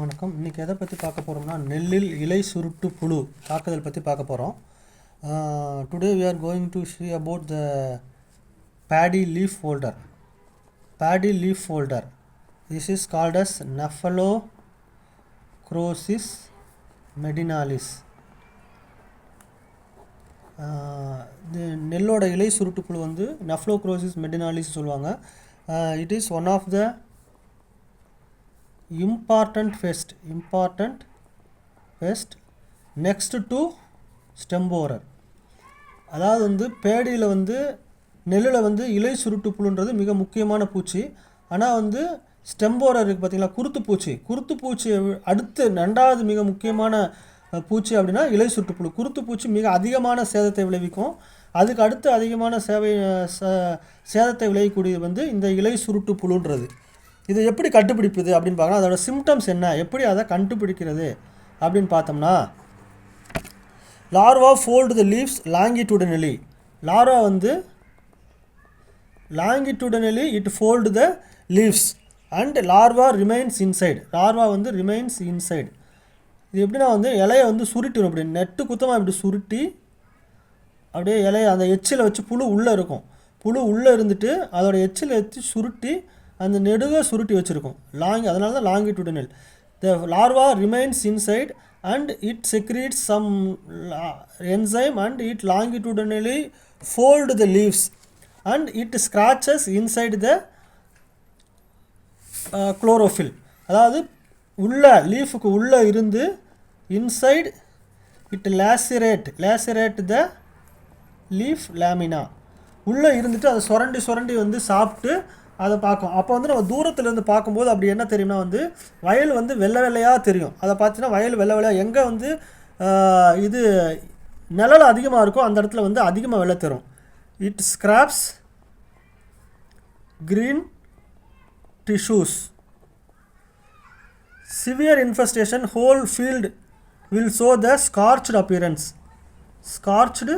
வணக்கம். இன்றைக்கி எதை பற்றி பார்க்க போகிறோம்னா நெல்லில் இலை சுருட்டு புழு தாக்குதல் பற்றி பார்க்க போகிறோம் today we are going to see about the paddy leaf folder paddy leaf folder this is called as crocis medinalis இது நெல்லோட இலை சுருட்டு புழு வந்து நெஃப்ளோக்ரோசிஸ் மெடினாலிஸ் சொல்லுவாங்க. It is one of the important pest important pest next to stem borer அதாவது வந்து பேடியில் வந்து நெல்லில் வந்து இலை சுருட்டு புழுன்றது மிக முக்கியமான பூச்சி. ஆனால் வந்து ஸ்டெம்போரர் இருக்குது பார்த்திங்களா குருத்து பூச்சி. குருத்து பூச்சி அடுத்து ரெண்டாவது மிக முக்கியமான பூச்சி அப்படின்னா இலை சுருட்டு புழு. குருத்து பூச்சி மிக அதிகமான சேதத்தை விளைவிக்கும். அதுக்கு அடுத்து அதிகமான சேவை ச- சேதத்தை விளைவிக்கக்கூடியது வந்து இந்த இலை சுருட்டு புழுன்றது. இது எப்படி கண்டுபிடிப்பது அப்படின்னு பார்க்கலாம். அதோட சிம்டம்ஸ் என்ன? எப்படி அதை கண்டுபிடிக்கிறது அப்படின்னு பார்த்தோம்னா larva fold the leaves longitudinally larva வந்து longitudinally it fold the leaves and larva remains inside larva வந்து ரிமைன்ஸ் இன்சைடு இது எப்படின்னா வந்து இலையை வந்து சுருட்டிடும். அப்படி நெட்டு குத்தமாக இப்படி சுருட்டி அப்படியே இலையை அந்த எச்சில் வச்சு புழு உள்ளே இருக்கும். புழு உள்ளே இருந்துட்டு அதோடய எச்சில் வச்சு சுருட்டி அந்த நெடுக சுருட்டி வச்சுருக்கும். லாங் அதனால தான் longitudinal the larva remains inside and it secretes some enzyme and it longitudinally fold the leaves and it scratches inside the chlorophyll அதாவது உள்ள லீஃபுக்கு உள்ளே இருந்து inside it lacerate lacerate the leaf lamina உள்ளே இருந்துட்டு அதை சுரண்டி சுரண்டி வந்து சாப்பிட்டு அதை பார்க்கும். அப்போ வந்து நம்ம தூரத்துலேருந்து பார்க்கும்போது அப்படி என்ன தெரியும்னா வந்து வயல் வந்து வெள்ளை வெள்ளையாக தெரியும். அதை பார்த்தீங்கன்னா வயல் வெள்ளை வெள்ளையாக எங்கே வந்து இது நிழல் அதிகமாக இருக்கோ அந்த இடத்துல வந்து அதிகமாக வெள்ளை தரும். It scrapes green tissues. Severe infestation whole field will show the scorched appearance. Scorched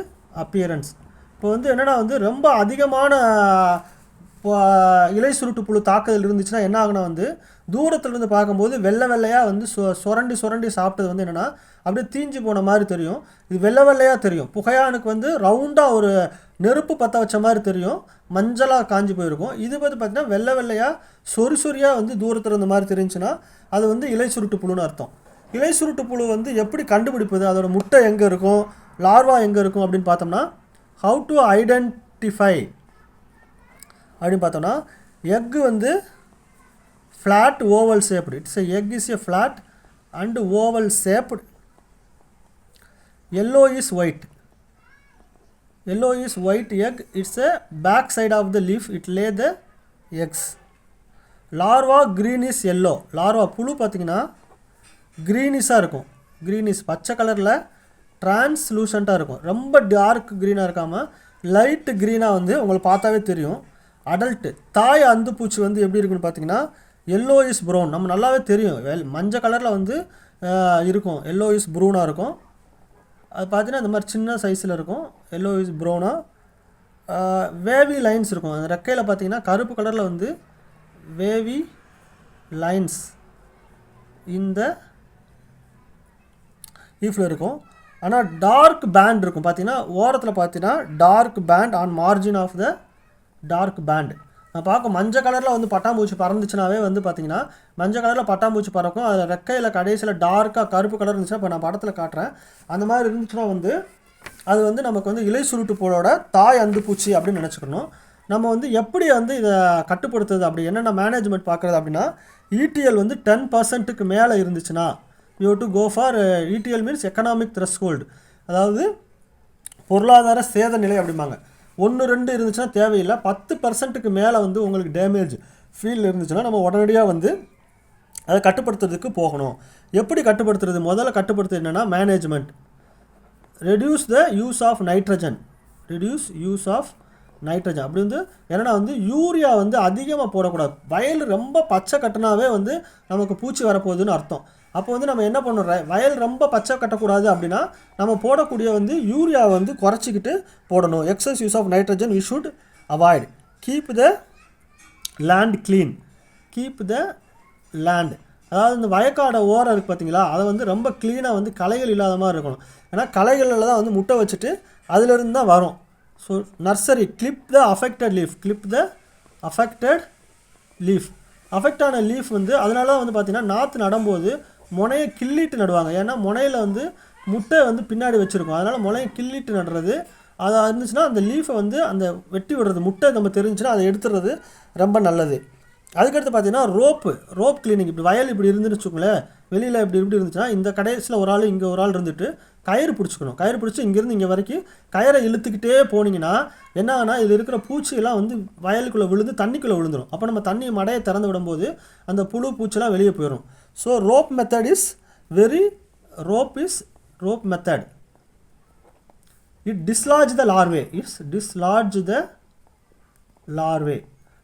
appearance. இப்போ வந்து என்னன்னா வந்து ரொம்ப அதிகமான இலை சுருட்டு புழு தாக்குதல் இருந்துச்சுன்னா என்ன ஆகுனா வந்து தூரத்துல இருந்து பார்க்கும்போது வெள்ளை வெள்ளையாக வந்து சொ சுரண்டி சுரண்டி சாப்பிட்டது வந்து என்னென்னா அப்படியே தீஞ்சு போன மாதிரி தெரியும். இது வெள்ளை வெள்ளையாக தெரியும். புகையானுக்கு வந்து ரவுண்டாக ஒரு நெருப்பு பற்ற வச்ச மாதிரி தெரியும். மஞ்சளாக காஞ்சி போயிருக்கும். இது வந்து பார்த்தீங்கன்னா வெள்ளை வெள்ளையாக சொறி சொறியாக வந்து தூரத்தில் இருந்த மாதிரி தெரிஞ்சுன்னா அது வந்து இலை சுருட்டு புழுன்னு அர்த்தம். இலை சுருட்டு புழு வந்து எப்படி கண்டுபிடிப்பது? அதோட முட்டை எங்கே இருக்கும்? லார்வா எங்கே இருக்கும் அப்படின்னு பார்த்தோம்னா ஹவு டு ஐடென்டிஃபை அப்படின்னு பார்த்தோன்னா எக்கு வந்து flat oval shaped it's a egg is a flat and oval shaped yellow is white yellow is white egg it's a back side of the leaf it lay the eggs larva green is yellow larva புழு பார்த்தீங்கன்னா க்ரீனிஷாக இருக்கும். Greenish பச்சை கலரில் டிரான்ஸ்லூசண்ட்டாக இருக்கும். ரொம்ப dark க்ரீனாக இருக்காமல் light க்ரீனாக வந்து உங்களுக்கு பார்த்தாவே தெரியும். அடல்ட்டு தாய் அந்து பூச்சி வந்து எப்படி இருக்குன்னு பார்த்தீங்கன்னா எல்லோ இஸ் ப்ரௌன் நம்ம நல்லாவே தெரியும். வெல் மஞ்சள் கலரில் வந்து இருக்கும். எல்லோ இஸ் ப்ரூனாக இருக்கும். அது பார்த்தீங்கன்னா இந்த மாதிரி சின்ன சைஸில் இருக்கும். எல்லோ இஸ் ப்ரௌனாக வேவி லைன்ஸ் இருக்கும். அந்த ரெக்கையில் பார்த்தீங்கன்னா கருப்பு கலரில் வந்து வேவி லைன்ஸ் இந்த ஈஃபில் இருக்கும். ஆனால் டார்க் பேண்ட் இருக்கும். பார்த்தீங்கன்னா ஓரத்தில் பார்த்தீங்கன்னா dark band on margin of the dark band நான் பார்க்கும் மஞ்சள் கலரில் வந்து பட்டாம்பூச்சி பறந்துச்சுனாவே வந்து பார்த்தீங்கன்னா மஞ்சள் கலரில் பட்டாம்பூச்சி பறக்கும். அதில் ரெக்கையில் கடைசியில் டார்க்காக கருப்பு கலர் இருந்துச்சுன்னா இப்போ நான் படத்தில் காட்டுறேன். அந்த மாதிரி இருந்துச்சுன்னா வந்து அது வந்து நமக்கு வந்து இலை சுருட்டு போலோட தாய் அந்து பூச்சி அப்படின்னு நினச்சிக்கணும். நம்ம வந்து எப்படி வந்து இதை கட்டுப்படுத்துறது அப்படி என்னென்ன மேனேஜ்மெண்ட் பார்க்குறது அப்படின்னா இடிஎல் வந்து டென் பர்சன்ட்டுக்கு மேலே இருந்துச்சுன்னா you to go for ETL means economic threshold அதாவது பொருளாதார சேத நிலை அப்படிம்பாங்க. ஒன்று ரெண்டு இருந்துச்சுன்னா தேவையில்லை. பத்து பர்சன்ட்டுக்கு மேலே வந்து உங்களுக்கு டேமேஜ் ஃபீல் இருந்துச்சுன்னா நம்ம உடனடியாக வந்து அதை கட்டுப்படுத்துறதுக்கு போகணும். எப்படி கட்டுப்படுத்துறது? முதல்ல கட்டுப்படுத்துறது என்னென்னா management reduce the use of nitrogen reduce use of nitrogen அப்படி வந்து என்னன்னா வந்து யூரியா வந்து அதிகமாக போடக்கூடாது. வயல் ரொம்ப பச்சை கட்டினாவே வந்து நமக்கு பூச்சி வரப்போகுதுன்னு அர்த்தம். அப்போ வந்து நம்ம என்ன பண்ணுறோம்? வயல் ரொம்ப பச்சை கட்டக்கூடாது அப்படின்னா நம்ம போடக்கூடிய வந்து யூரியா வந்து குறைச்சிக்கிட்டு போடணும். Excess use of nitrogen we should avoid keep the land clean keep the land அதாவது இந்த வயக்காடை ஓரம் இருக்குது பார்த்தீங்களா? அதை வந்து ரொம்ப க்ளீனாக வந்து களைகள் இல்லாத மாதிரி இருக்கணும். ஏன்னா களைகளில் தான் வந்து முட்டை வச்சுட்டு அதிலிருந்து தான் வரும். So nursery clip the affected leaf clip the affected leaf affect ஆன லீஃப் வந்து அதனால தான் வந்து பார்த்திங்கன்னா நாற்று நடும்போது முனையை கிள்ளிட்டு நடுவாங்க. ஏன்னா முனையில் வந்து முட்டை வந்து பின்னாடி வச்சுருக்கோம். அதனால் முனையை கிள்ளிட்டு நடுறது அது இருந்துச்சுன்னா அந்த லீஃபை வந்து அந்த வெட்டி விடுறது முட்டை நம்ம தெரிஞ்சுன்னா அதை எடுத்துடுறது ரொம்ப நல்லது. அதுக்கடுத்து பார்த்தீங்கன்னா ரோப்பு ரோப் கிளீனிங் இப்படி வயல் இப்படி இருந்துன்னு வச்சுக்கோங்களேன். வெளியில் இப்படி இப்படி இருந்துச்சுன்னா இந்த கடைசியில் ஒரு ஆள் இங்கே ஒரு ஆள் இருந்துட்டு கயிறு பிடிச்சிக்கணும். கயிறு பிடிச்சி இங்கேருந்து இங்கே வரைக்கும் கயிறை இழுத்துக்கிட்டே போனீங்கன்னா என்ன ஆகுனா இதில் இருக்கிற பூச்சியெல்லாம் வந்து வயலுக்குள்ளே விழுந்து தண்ணிக்குள்ளே விழுந்துடும் அப்போ நம்ம தண்ணி மடையை திறந்து விடும்போது அந்த புழு பூச்சிலாம் வெளியே போயிடும் so rope method is very rope is rope method it dislodge the larvae it's dislodge the larvae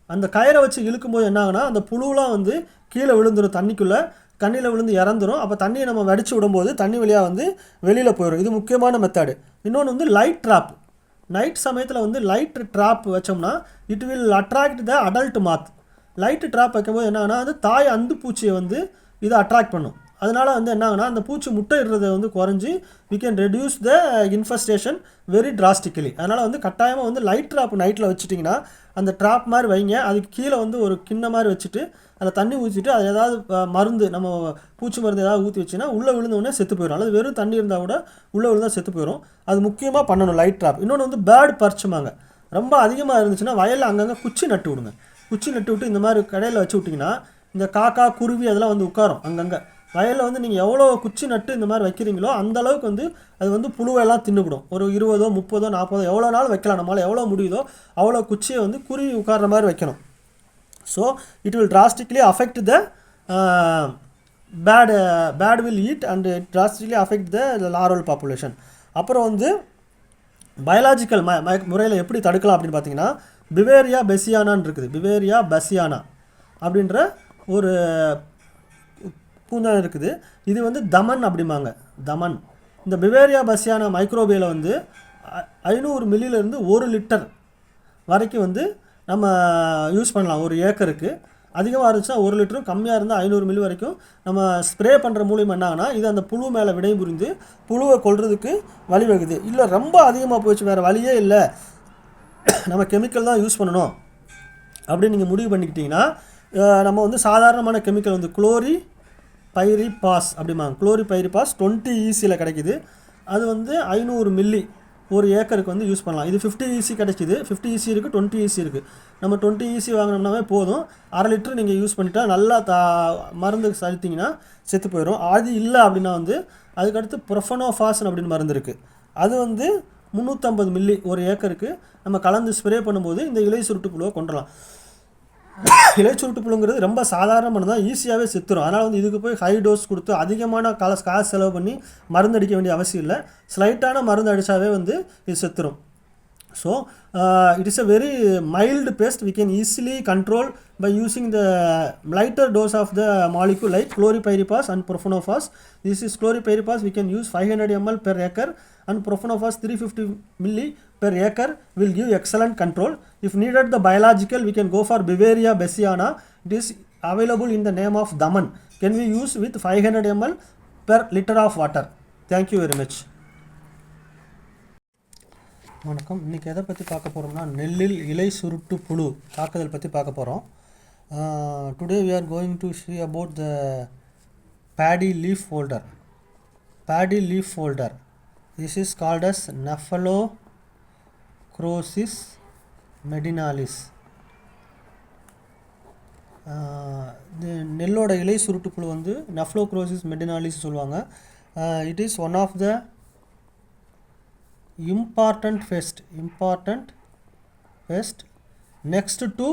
அந்த கயிறை வச்சு இழுக்கும்போது என்னாகனா அந்த புழுலாம் வந்து கீழே விழுந்துடும் தண்ணிக்குள்ளே. தண்ணியில் விழுந்து இறந்துடும் அப்போ தண்ணியை நம்ம வடித்து விடும்போது தண்ணி வழியாக வந்து வெளியில் போயிடும் இது முக்கியமான மெத்தடு இன்னொன்று வந்து லைட் ட்ராப் நைட் சமயத்தில் வந்து லைட் ட்ராப் வச்சோம்னா it will attract the adult moth light trap வைக்கும்போது என்ன அது தாய் அந்து பூச்சியை வந்து இதை அட்ராக்ட் பண்ணும். அதனால் வந்து என்ன ஆகுனா அந்த பூச்சி முட்டை இடுறதை வந்து குறைஞ்சி we can reduce the infestation very drastically அதனால் வந்து கட்டாயமாக வந்து லைட் ட்ராப் நைட்டில் வச்சுட்டிங்கன்னா அந்த ட்ராப் மாதிரி வைங்க. அதுக்கு கீழே வந்து ஒரு கிண்ண மாதிரி வச்சுட்டு அதில் தண்ணி ஊற்றிட்டு அது ஏதாவது மருந்து நம்ம பூச்சி மருந்து ஏதாவது ஊற்றி வச்சுன்னா உள்ளே விழுந்தவுடனே செத்து போயிடும் அல்லது வெறும் தண்ணி இருந்தால் கூட உள்ளே விழுந்தா செத்து போயிடும் அது முக்கியமாக பண்ணணும் லைட் ட்ராப் இன்னொன்று வந்து பேர்டு பறிச்சுமாங்க ரொம்ப அதிகமாக இருந்துச்சுன்னா வயலில் அங்கங்கே குச்சி நட்டு விடுங்க. குச்சி நட்டு விட்டு இந்த மாதிரி கடையில் வச்சு விட்டிங்கன்னா இந்த காக்கா குருவி அதெல்லாம் வந்து உட்காரும் அங்கங்கே. வயலில் வந்து நீங்கள் எவ்வளோ குச்சி நட்டு இந்த மாதிரி வைக்கிறீங்களோ அந்த அளவுக்கு வந்து அது வந்து புழுவெல்லாம் தின்னுவிடும் ஒரு இருபதோ முப்பதோ நாற்பதோ எவ்வளோ நாள் வைக்கலாம்? நம்மளால் எவ்வளோ முடியுதோ அவ்வளோ குச்சியை வந்து குருவி உட்கார்ற மாதிரி வைக்கணும். So it will drastically affect the bat bat will eat and it drastically affect the larval population அப்புறம் வந்து பயாலாஜிக்கல் ம ம முறையில் எப்படி தடுக்கலாம் அப்படின்னு பார்த்தீங்கன்னா பிவேரியா பெசியானான்னு இருக்குது. பிவேரியா பெசியானா அப்படின்ற ஒரு பூந்தான் இருக்குது. இது வந்து தமன் அப்படிம்பாங்க. தமன். இந்த பிவேரியா பசியான மைக்ரோபியில் வந்து ஐநூறு மில்லியிலேருந்து ஒரு லிட்டர் வரைக்கும் வந்து நம்ம யூஸ் பண்ணலாம். ஒரு ஏக்கருக்கு. அதிகமாக இருந்துச்சுன்னா ஒரு லிட்டரும் கம்மியாக இருந்தால் ஐநூறு மில்லி வரைக்கும் நம்ம ஸ்ப்ரே பண்ணுற மூலியம் என்ன இது அந்த புழு மேலே வினைபுரிந்து புழுவை கொள்றதுக்கு வழிவகுது. இல்லை ரொம்ப அதிகமாக போச்சு வேறு வழியே இல்லை. நம்ம கெமிக்கல் தான் யூஸ் பண்ணணும். அப்படின்னு நீங்கள் முடிவு பண்ணிக்கிட்டிங்கன்னா நம்ம வந்து சாதாரணமான கெமிக்கல் வந்து குளோரி பைரி பாஸ் அப்படிம்பாங்க குளோரி பைரி பாஸ் டுவெண்ட்டி ஈசியில் கிடைக்குது. அது வந்து ஐநூறு மில்லி ஒரு ஏக்கருக்கு வந்து யூஸ் பண்ணலாம். இது ஃபிஃப்டி ஈசி கிடைக்குது ஃபிஃப்டி ஈசி இருக்குது டுவெண்ட்டி ஈசி இருக்குது நம்ம டுவெண்ட்டி ஈசி வாங்கினோம்னாவே போதும். அரை லிட்டர் நீங்கள் யூஸ் பண்ணிட்டா நல்லா தா மருந்து செலுத்திங்கன்னா செத்து போயிடும் அது இல்லை அப்படின்னா வந்து அதுக்கடுத்து ப்ரொஃபனோஃபாசன் அப்படின்னு மருந்து இருக்குது அது வந்து முந்நூற்றம்பது மில்லி ஒரு ஏக்கருக்கு நம்ம கலந்து ஸ்ப்ரே பண்ணும்போது இந்த இலை சுருட்டு புழுவை கொண்டுடலாம் இலை புழுங்கிறது ரொம்ப சாதாரணமானது தான் ஈஸியாகவே செத்துரும். அதனால் வந்து இதுக்கு போய் ஹை டோஸ் கொடுத்து அதிகமான காலை காசு செலவு பண்ணி மருந்து அடிக்க வேண்டிய அவசியம் இல்லை. ஸ்லைட்டான மருந்து அடித்தாவே வந்து இது செத்துரும். So it is a very mild pest can easily control by using the lighter dose of the the molecule like chlorpyrifos and profenophos this is chlorpyrifos we can use 500 ml per acre. And Profenofos 350 milli per acre will give excellent control if needed the biological we can go for Bavaria bassiana it is available in the name of daman can we use with 500 ml per liter of water thank you very much வணக்கம் இன்றைக்கி எதை பற்றி பார்க்க போகிறோம்னா நெல்லில் இலை சுருட்டு புழு தாக்குதல் பற்றி பார்க்க போகிறோம் today we are going to see about the paddy leaf folder paddy leaf folder this is called as nephalocrosis medinalis. இது நெல்லோட இலை சுருட்டு புழு வந்து நெஃப்ளோக்ரோசிஸ் மெடினாலிஸ் சொல்லுவாங்க. It is one of the important pest important pest next to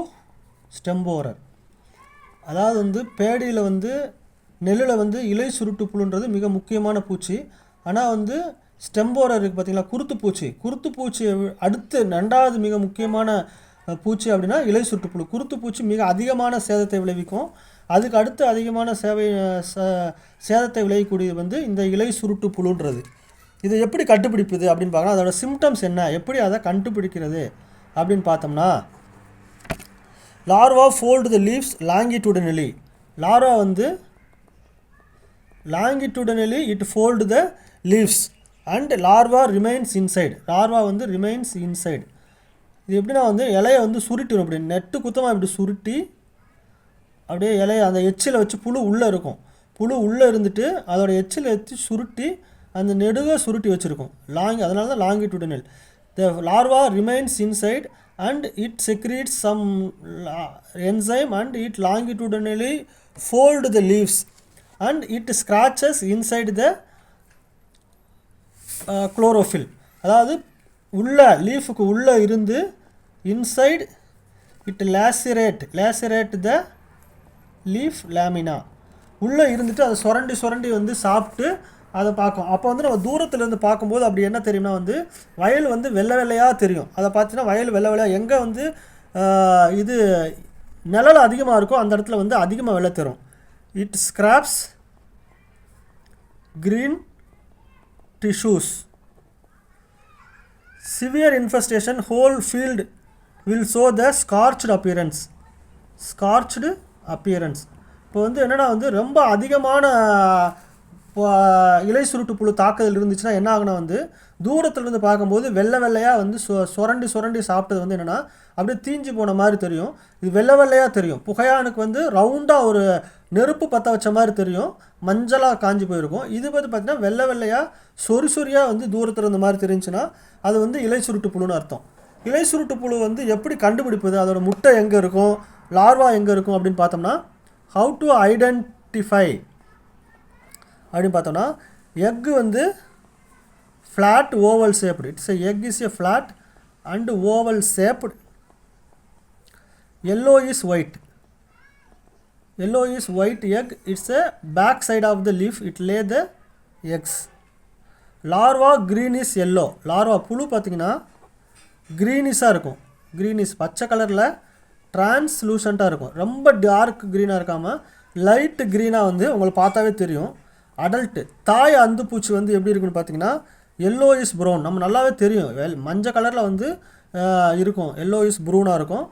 stem borer அதாவது வந்து பேடியில் வந்து நெல்லில் வந்து இலை சுருட்டு புழுன்றது மிக முக்கியமான பூச்சி. ஆனால் வந்து ஸ்டெம்போரர் இருக்குது பார்த்தீங்களா குருத்து பூச்சி. குருத்து பூச்சி அடுத்து ரெண்டாவது மிக முக்கியமான பூச்சி அப்படின்னா இலை சுருட்டு குருத்து பூச்சி மிக அதிகமான சேதத்தை விளைவிக்கும். அதுக்கு அடுத்து அதிகமான சேவை ச- சேதத்தை விளையக்கூடியது வந்து இந்த இலை சுருட்டு புழுன்றது இது எப்படி கண்டுபிடிப்பது அப்படின்னு பார்க்கலாம் அதோட சிம்டம்ஸ் என்ன? எப்படி அதை கண்டுபிடிக்கிறது அப்படின்னு பார்த்தோம்னா larva fold the leaves longitudinally larva வந்து longitudinally it fold the leaves and larva remains inside larva வந்து ரிமைன்ஸ் இன்சைடு இது எப்படின்னா வந்து இலையை வந்து சுருட்டிடும். அப்படி நெட்டு குத்தமாக இப்படி சுருட்டி அப்படியே இலையை அந்த எச்சில் வச்சு புழு உள்ளே இருக்கும். புழு உள்ளே இருந்துட்டு அதோட எச்சில் வச்சு சுருட்டி அந்த நெடுக சுருட்டி வச்சுருக்கும். லாங் அதனால தான் longitudinal the larva remains inside and it secretes some enzyme and it longitudinally fold the leaves and it scratches inside the chlorophyll அதாவது உள்ள லீஃபுக்கு உள்ளே இருந்து inside it lacerate lacerate the leaf lamina உள்ளே இருந்துட்டு அதை சுரண்டி சுரண்டி வந்து சாப்பிட்டு அதை பார்க்கும். அப்போ வந்து நம்ம தூரத்துலேருந்து பார்க்கும்போது அப்படி என்ன தெரியும்னா வந்து வயல் வந்து வெள்ளை வெள்ளையாக தெரியும். அதை பார்த்தீங்கன்னா வயல் வெள்ளை வெள்ளையாக எங்கே வந்து இது நிழல் அதிகமாக இருக்கோ அந்த இடத்துல வந்து அதிகமாக வெள்ளை தரும். It scrapes green tissues severe infestation whole field will show the scorched appearance scorched appearance இப்போ வந்து என்னன்னா வந்து ரொம்ப அதிகமான இப்போ, இலை சுருட்டு புழு தாக்குதல் இருந்துச்சுன்னா என்ன ஆகுனா வந்து தூரத்துல இருந்து பார்க்கும்போது வெள்ளை வெள்ளையாக வந்து சொ சுரண்டி சுரண்டி சாப்பிட்டது வந்து என்னென்னா அப்படியே தீஞ்சு போன மாதிரி தெரியும். இது வெள்ளை வெள்ளையாக தெரியும். புகையானுக்கு வந்து ரவுண்டாக ஒரு நெருப்பு பற்ற வச்ச மாதிரி தெரியும். மஞ்சளாக காஞ்சி போயிருக்கும். இது வந்து பார்த்திங்கன்னா வெள்ளை வெள்ளையாக சொறி சொறியாக வந்து தூரத்தில் இருந்த மாதிரி தெரிஞ்சுன்னா அது வந்து இலை சுருட்டு புழுன்னு அர்த்தம். இலை சுருட்டு புழு வந்து எப்படி கண்டுபிடிப்பது? அதோட முட்டை எங்கே இருக்கும்? லார்வா எங்கே இருக்கும் அப்படின்னு பார்த்தோம்னா ஹவு டு ஐடென்டிஃபை அப்படின்னு பார்த்தோன்னா எக்கு வந்து flat oval shaped it's a egg is a flat and oval shaped yellow is white yellow is white egg it's a back side of the leaf it lay the eggs larva green is yellow larva புழு பார்த்தீங்கன்னா க்ரீனிஷாக இருக்கும். Greenish பச்சை கலரில் டிரான்ஸ்லூசண்ட்டாக இருக்கும். ரொம்ப dark க்ரீனாக இருக்காமல் light க்ரீனாக வந்து உங்களுக்கு பார்த்தாவே தெரியும். அடல்ட்டு தாய் அந்து பூச்சி வந்து எப்படி இருக்குன்னு பார்த்தீங்கன்னா எல்லோ இஸ் ப்ரௌன் நம்ம நல்லாவே தெரியும். வெல் மஞ்சள் கலரில் வந்து இருக்கும். எல்லோ இஸ் ப்ரூனாக இருக்கும்.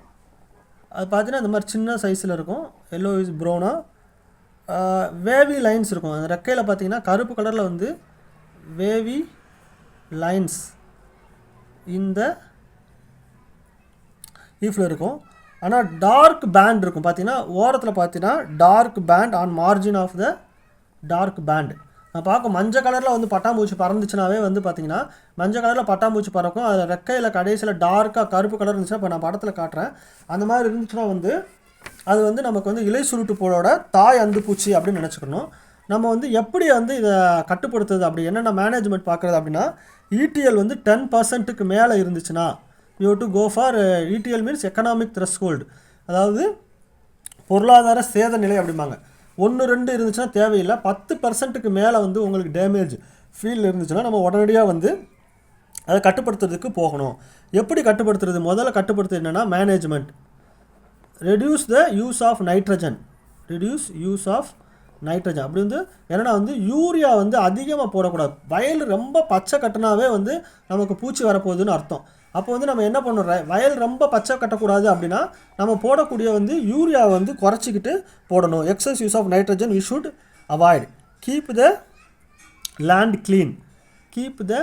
அது பார்த்தீங்கன்னா இந்த மாதிரி சின்ன சைஸில் இருக்கும். எல்லோ இஸ் ப்ரௌனாக வேவி லைன்ஸ் இருக்கும். அந்த ரெக்கையில் பார்த்தீங்கன்னா கருப்பு கலரில் வந்து வேவி லைன்ஸ் இந்த ஈஃபில் இருக்கும். ஆனால் டார்க் பேண்ட் இருக்கும். பார்த்தீங்கன்னா ஓரத்தில் பார்த்தீங்கன்னா dark band on margin of the dark band நான் பார்க்கும் மஞ்சள் கலரில் வந்து பட்டாம்பூச்சி பறந்துச்சுனாவே வந்து பார்த்தீங்கன்னா மஞ்சள் கலரில் பட்டாம்பூச்சி பறக்கும். அதில் ரெக்கையில் கடைசியில் டார்க்காக கருப்பு கலர் இருந்துச்சுன்னா இப்போ நான் படத்தில் காட்டுறேன். அந்த மாதிரி இருந்துச்சுன்னா வந்து அது வந்து நமக்கு வந்து இலை சுருட்டு போலோட தாய் அந்து பூச்சி அப்படின்னு நினச்சிக்கணும். நம்ம வந்து எப்படி வந்து இதை கட்டுப்படுத்துறது அப்படி என்னென்ன மேனேஜ்மெண்ட் பார்க்குறது அப்படின்னா இடிஎல் வந்து டென் பர்சன்ட்டுக்கு மேலே இருந்துச்சுன்னா you to go for ETL means economic threshold அதாவது பொருளாதார சேத நிலை அப்படிம்பாங்க. ஒன்று ரெண்டு இருந்துச்சுன்னா தேவையில்லை. பத்து பர்சன்ட்டுக்கு மேலே வந்து உங்களுக்கு டேமேஜ் ஃபீல் இருந்துச்சுன்னா நம்ம உடனடியாக வந்து அதை கட்டுப்படுத்துறதுக்கு போகணும். எப்படி கட்டுப்படுத்துறது? முதல்ல கட்டுப்படுத்துறது என்னென்னா management reduce the use of nitrogen reduce use of nitrogen அப்படி வந்து என்னன்னா வந்து யூரியா வந்து அதிகமாக போடக்கூடாது. வயல் ரொம்ப பச்சை கட்டினாவே வந்து நமக்கு பூச்சி வரப்போகுதுன்னு அர்த்தம். அப்போ வந்து நம்ம என்ன பண்ணுறோம் வயல் ரொம்ப பச்சை கட்டக்கூடாது அப்படின்னா நம்ம போடக்கூடிய வந்து யூரியா வந்து குறைச்சிக்கிட்டு போடணும். Excess use of nitrogen we should avoid keep the land clean keep the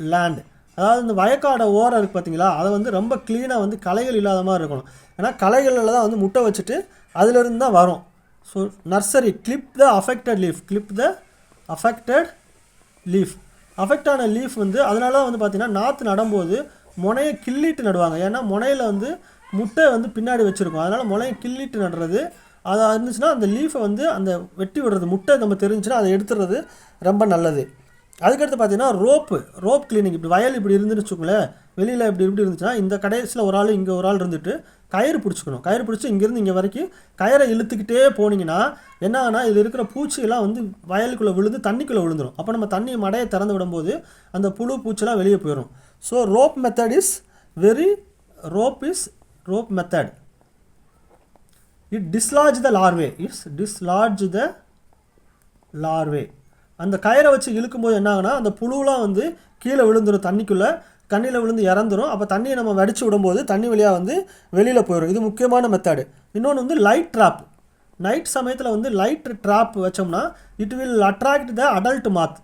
land அதாவது இந்த வயக்காடை ஓரம் இருக்குது பார்த்தீங்களா அதை வந்து ரொம்ப க்ளீனாக வந்து களைகள் இல்லாத மாதிரி இருக்கணும். ஏன்னா களைகளில் தான் வந்து முட்டை வச்சுட்டு அதிலிருந்து தான் வரும். So nursery clip the affected leaf clip the affected leaf affect ஆன லீஃப் வந்து அதனால தான் வந்து பார்த்திங்கன்னா நாற்று நடும்போது முனையை கிள்ளிட்டு நடுவாங்க. ஏன்னா முனையில் வந்து முட்டை வந்து பின்னாடி வச்சுருக்கோம். அதனால் முனையை கிள்ளிட்டு நடுறது அது இருந்துச்சுன்னா அந்த லீஃபை வந்து அந்த வெட்டி விடுறது முட்டை நம்ம தெரிஞ்சுன்னா அதை எடுத்துடுறது ரொம்ப நல்லது. அதுக்கடுத்து பார்த்தீங்கன்னா ரோப்பு ரோப் கிளீனிங் இப்படி வயல் இப்படி இருந்துன்னு வச்சுக்கோங்களேன் வெளியில் இப்படி இப்படி இருந்துச்சுன்னா இந்த கடைசியில் ஒரு ஆள் இங்கே ஒரு ஆள் இருந்துட்டு கயிறு பிடிச்சிக்கணும். கயிறு பிடிச்சி இங்கேருந்து இங்கே வரைக்கும் கயிறை இழுத்துக்கிட்டே போனீங்கன்னா என்ன ஆனால் இதில் இருக்கிற பூச்சியெல்லாம் வந்து வயலுக்குள்ளே விழுந்து தண்ணிக்குள்ளே விழுந்துடும் அப்போ நம்ம தண்ணி மடையை திறந்து விடும்போது அந்த புழு பூச்சிலாம் வெளியே போயிடும் so rope method is very rope is rope method it dislodge the larvae it's dislodge the larvae அந்த கயிறை வச்சு இழுக்கும்போது என்ன ஆகுனா அந்த புழுலாம் வந்து கீழே விழுந்துடும் தண்ணிக்குள்ளே. தண்ணியில் விழுந்து இறந்துடும் அப்போ தண்ணியை நம்ம வடித்து விடும்போது தண்ணி வழியாக வந்து வெளியில் போயிடும் இது முக்கியமான மெத்தடு இன்னொன்று வந்து லைட் ட்ராப் நைட் சமயத்தில் வந்து லைட் ட்ராப் வச்சோம்னா it will attract the adult moth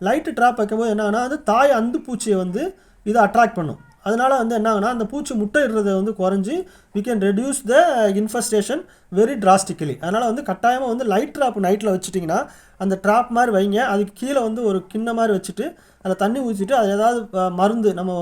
light trap வைக்கும்போது என்ன அது தாய் அந்து பூச்சியை வந்து இதை அட்ராக்ட் பண்ணும். அதனால் வந்து என்னாகனா அந்த பூச்சி முட்டை இடுறதை வந்து குறைஞ்சி we can reduce the infestation very drastically அதனால் வந்து கட்டாயமாக வந்து லைட் ட்ராப் நைட்டில் வச்சுட்டிங்கன்னா அந்த ட்ராப் மாதிரி வைங்க. அதுக்கு கீழே வந்து ஒரு கிண்ண மாதிரி வச்சுட்டு அதில் தண்ணி ஊற்றிட்டு அது ஏதாவது மருந்து நம்ம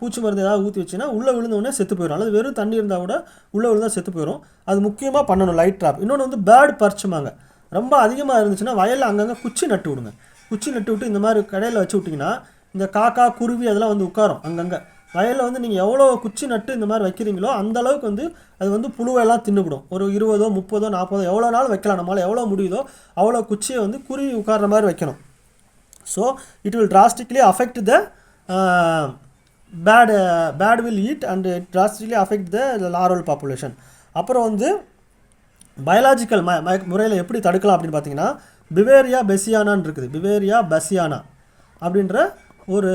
பூச்சி மருந்து ஏதாவது ஊற்றி வச்சுன்னா உள்ளே விழுந்தவுடனே செத்து போயிடும் அல்லது வெறும் தண்ணி இருந்தால் கூட உள்ளே விழுந்தால் செத்து போயிடும் அது முக்கியமாக பண்ணணும் லைட் ட்ராப் இன்னொன்று வந்து பேர்டு பறிச்சுமாங்க ரொம்ப அதிகமாக இருந்துச்சுன்னா வயலில் அங்கங்கே குச்சி நட்டு விடுங்க. குச்சி நட்டு விட்டு இந்த மாதிரி கடையில் வச்சு விட்டிங்கன்னா இந்த காக்கா குருவி அதெல்லாம் வந்து உட்காரும் அங்கங்கே. வயலில் வந்து நீங்கள் எவ்வளோ குச்சி நட்டு இந்த மாதிரி வைக்கிறீங்களோ அந்த அளவுக்கு வந்து அது வந்து புழுவெல்லாம் தின்னுவிடும் ஒரு இருபதோ முப்பதோ நாற்பதோ எவ்வளோ நாள் வைக்கலாம்? நம்மளால் எவ்வளோ முடியுதோ அவ்வளோ குச்சியை வந்து குருவி உட்கார்ற மாதிரி வைக்கணும். So it will drastically affect the bat bat will eat and it drastically affect the larval population அப்புறம் வந்து பயாலாஜிக்கல் ம முறையில் எப்படி தடுக்கலாம் அப்படின்னு பார்த்தீங்கன்னா பிவேரியா பெசியானான்னு இருக்குது. பிவேரியா பெசியானா அப்படின்ற ஒரு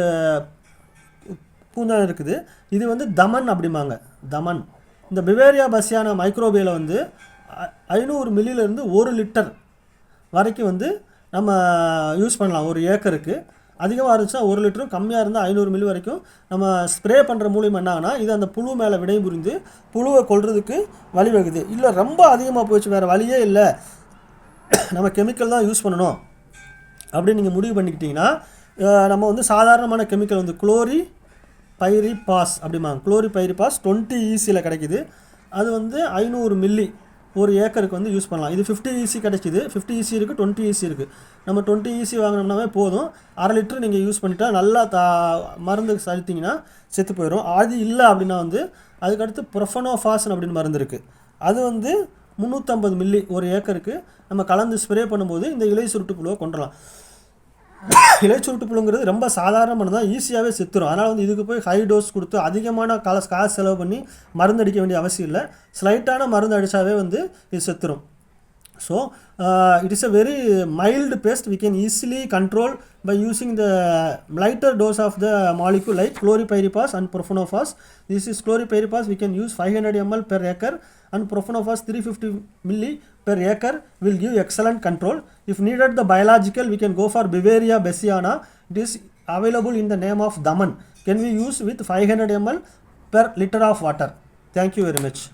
பூந்தான் இருக்குது. இது வந்து தமன் அப்படிம்பாங்க. தமன். இந்த பிவேரியா பசியான மைக்ரோபியில் வந்து ஐ- ஐநூறு மில்லியிலேருந்து ஒரு லிட்டர் வரைக்கும் வந்து நம்ம யூஸ் பண்ணலாம். ஒரு ஏக்கருக்கு. அதிகமாக இருந்துச்சுன்னா ஒரு லிட்டரும் கம்மியாக இருந்தால் ஐநூறு மில்லி வரைக்கும் நம்ம ஸ்ப்ரே பண்ணுற மூலியம் என்னாங்கன்னா இது அந்த புழு மேலே விடை புரிந்து புழுவை கொல்றதுக்கு வழிவகுது. இல்லை ரொம்ப அதிகமாக போச்சு வேறு வழியே இல்லை. நம்ம கெமிக்கல் தான் யூஸ் பண்ணணும். அப்படின்னு நீங்கள் முடிவு பண்ணிக்கிட்டிங்கன்னா நம்ம வந்து சாதாரணமான கெமிக்கல் வந்து குளோரி பைரி பாஸ் அப்படிம்பாங்க குளோரி பைரி பாஸ் டுவெண்ட்டி ஈஸியில் கிடைக்குது. அது வந்து ஐநூறு மில்லி ஒரு ஏக்கருக்கு வந்து யூஸ் பண்ணலாம். இது ஃபிஃப்டி ஈசி கிடைக்குது ஃபிஃப்டி ஈசி இருக்குது டுவெண்ட்டி ஈசி இருக்குது நம்ம டுவெண்ட்டி ஈசி வாங்கினோம்னாவே போதும். அரை லிட்டர் நீங்கள் யூஸ் பண்ணிட்டா நல்லா தா மருந்து செலுத்திங்கன்னா செத்து போயிடும் அது இல்லை அப்படின்னா வந்து அதுக்கடுத்து ப்ரொஃபனோஃபாசன் அப்படின்னு மருந்து இருக்குது அது வந்து முந்நூற்றம்பது மில்லி ஒரு ஏக்கருக்கு நம்ம கலந்து ஸ்ப்ரே பண்ணும்போது இந்த இலை சுருட்டு புழுவை கொண்டுடலாம் இலை சுருட்டு புழுங்கிறது ரொம்ப சாதாரணமானது தான் ஈஸியாகவே செத்துரும். அதனால் வந்து இதுக்கு போய் ஹை டோஸ் கொடுத்து அதிகமான கால காசு செலவு பண்ணி மருந்து அடிக்க வேண்டிய அவசியம் இல்லை. ஸ்லைட்டான மருந்து அடித்தாவே வந்து இது செத்துரும். So uh, it is a very mild pest we can easily control by using the lighter dose of the molecule like chloripyrifos and profenofos. This is chloripyrifos we can use 500 ml per acre and profenofos 350 milli per acre will give excellent control. If needed the biological we can go for Bavaria bessiana. It is available in the name of Daman. Can we use with 500 ml per liter of water. Thank you very much.